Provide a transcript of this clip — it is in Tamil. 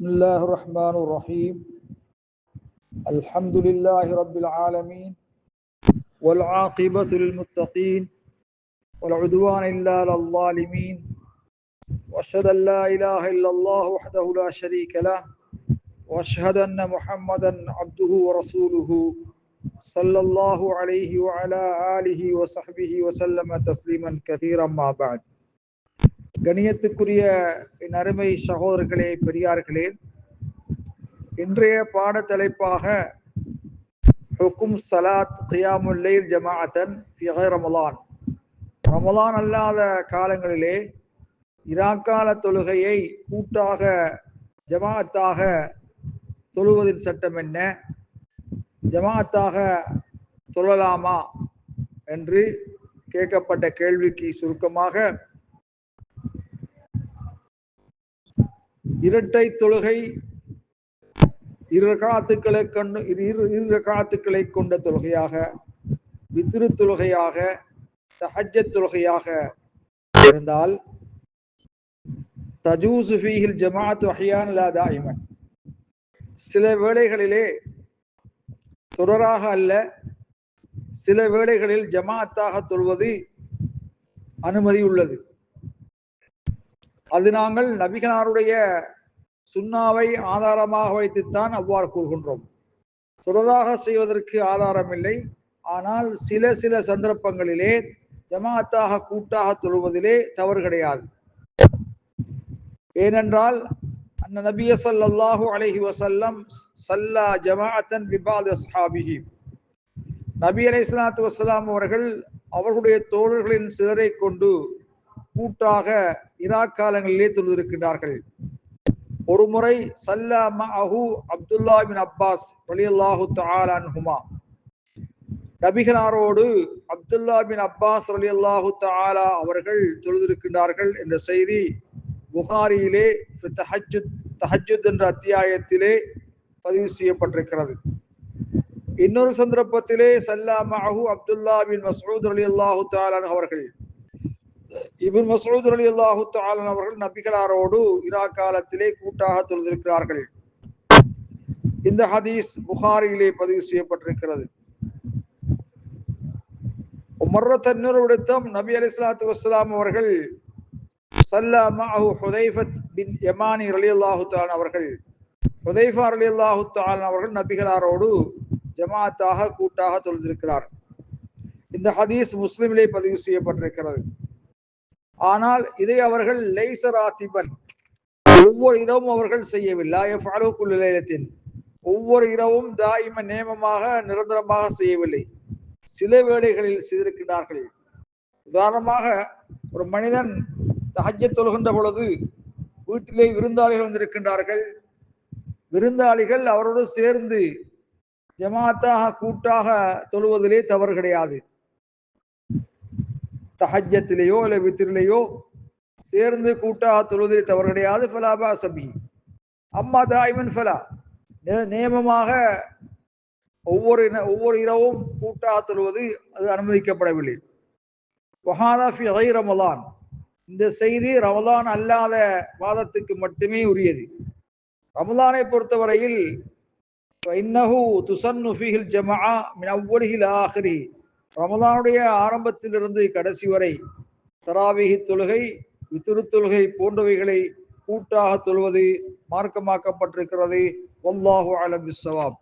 بسم الله الرحمن الرحيم. الحمد لله رب العالمين والعاقبة للمتقين والعدوان إلا على الظالمين. وأشهد أن لا إله إلا الله وحده لا شريك له. وأشهد أن محمدا عبده ورسوله صلى الله عليه وعلى آله وصحبه وسلم تسليما كثيرا ما بعد. கணியத்துக்குரிய என் அருமை சகோதரர்களே பெரியார்களே இன்றைய பாட தலைப்பாக ஹுக்கும் சலாத் கியாமுல்லைல் ஜமாஅத்தன் ரமலான். ரமலான் அல்லாத காலங்களிலே இராக்கால தொழுகையை கூட்டாக ஜமாஅத்தாக தொழுவதின் சட்டம் என்ன? ஜமாஅத்தாக தொழலாமா? என்று கேட்கப்பட்ட கேள்விக்கு சுருக்கமாக இரட்டை தொழுகை இரு காத்துக்களை கொண்டு இரு இரு காத்துக்களை கொண்ட தொழுகையாக வித்ரு தொழுகையாக சஹஜ தொழுகையாக இருந்தால் தஜூசு ஃபீஹில் ஜமாத் வகையான் லா இவன் சில வேளைகளிலே தொடராக அல்ல சில வேளைகளில் ஜமாத்தாக தொழுவது அனுமதி உள்ளது. அது நாங்கள் நபிகனாருடைய சுண்ணாவை ஆதாரமாக வைத்துத்தான் அவ்வாறு கூறுகின்றோம். தொடராக செய்வதற்கு ஆதாரம் இல்லை ஆனால் சில சில சந்தர்ப்பங்களிலே ஜமாத்தாக கூட்டாக தொழுவதிலே தவறு கிடையாது. ஏனென்றால் அந்த நபிய சல்லாஹு அலஹி வசல்லம் சல்லா ஜமாஅத்தன் விபாத் அஸ்ஹாபிஹி. நபி அலை இஸ்லாத்து வசலாம் அவர்கள் அவர்களுடைய தோழர்களின் சிலரை கொண்டு கூட்டாக இராக் காலங்களிலே தொழுதிருக்கின்றார்கள் ஒரு முறை சல்லா மஹு அப்துல்லா பின் அப்பாஸ் ரலியல்லாஹு தாலான்ஹுமா நபிகளாரோடு அப்துல்லா பின் அப்பாஸ் ரலியல்லாஹு தாலா அவர்கள் தொழுதிருக்கின்றார்கள் என்ற செய்தி புகாரியிலே தஹஜுத் தஹஜுத் என்ற அத்தியாயத்திலே பதிவு செய்யப்பட்டிருக்கிறது. இன்னொரு சந்தர்ப்பத்திலே சல்லா மஹு அப்துல்லா பின் மசூத் ரலியல்லாஹு தாலான் அவர்கள் இபின் மசூத் அலி அல்லாஹு தாலன் அவர்கள் நபிகளாரோடு இரா காலத்திலே கூட்டாக தொழுதிருக்கிறார்கள். இந்த ஹதீஸ் புகாரியிலே பதிவு செய்யப்பட்டிருக்கிறது. உமர்ர இன்னொரு நபி அலி சலாத்து வசலாம் அவர்கள் சல்லா மஹு ஹுதைஃபத் பின் யமானி அலி அல்லாஹு தாலன் அவர்கள் ஹுதைஃபா அலி அல்லாஹு தாலன் அவர்கள் நபிகளாரோடு ஜமாத்தாக கூட்டாக தொழுதிருக்கிறார் இந்த ஹதீஸ் முஸ்லிமிலே பதிவு செய்யப்பட்டிருக்கிறது. ஆனால் இதை அவர்கள் லைசராத்திபன் ஒவ்வொரு இரவும் அவர்கள் செய்யவில்லை. லேலத்தின் ஒவ்வொரு இரவும் தாயிம நேமமாக நிரந்தரமாக செய்யவில்லை. சில வேளைகளில் செய்திருக்கிறார்கள். உதாரணமாக ஒரு மனிதன் தஹஜ தொழுகின்ற பொழுது வீட்டிலே விருந்தாளிகள் வந்திருக்கின்றார்கள். விருந்தாளிகள் அவரோடு சேர்ந்து ஜமாத்தாக கூட்டாக தொழுவதிலே தவறு கிடையாது. தஹஜத்திலேயோ இல்லை வித்திரிலேயோ சேர்ந்து கூட்டா தொழுவதில் தவறு கிடையாது. ஃபலாபா சபி அம்மா தாய்மன் ஃபலா. நியமமாக ஒவ்வொரு ஒவ்வொரு இரவும் கூட்டா தொழுவது அது அனுமதிக்கப்படவில்லை. வஹாதாஃபி ஐ ரமலான். இந்த செய்தி ரமலான் அல்லாத வாதத்துக்கு மட்டுமே உரியது. ரமலானை பொறுத்தவரையில் இன்னஹு துசன்னு ஃபீஹில் ஜமா மின் அவ்வளிஹில் ஆஹ்ரி ரமதானுடைய ஆரம்பத்திலிருந்து கடைசி வரை தராவிகி தொழுகை வித்துரு தொழுகை போன்றவைகளை கூட்டாக தொழுவது மார்க்கமாக்கப்பட்டிருக்கிறது. வல்லாஹு அலம் சவாப்.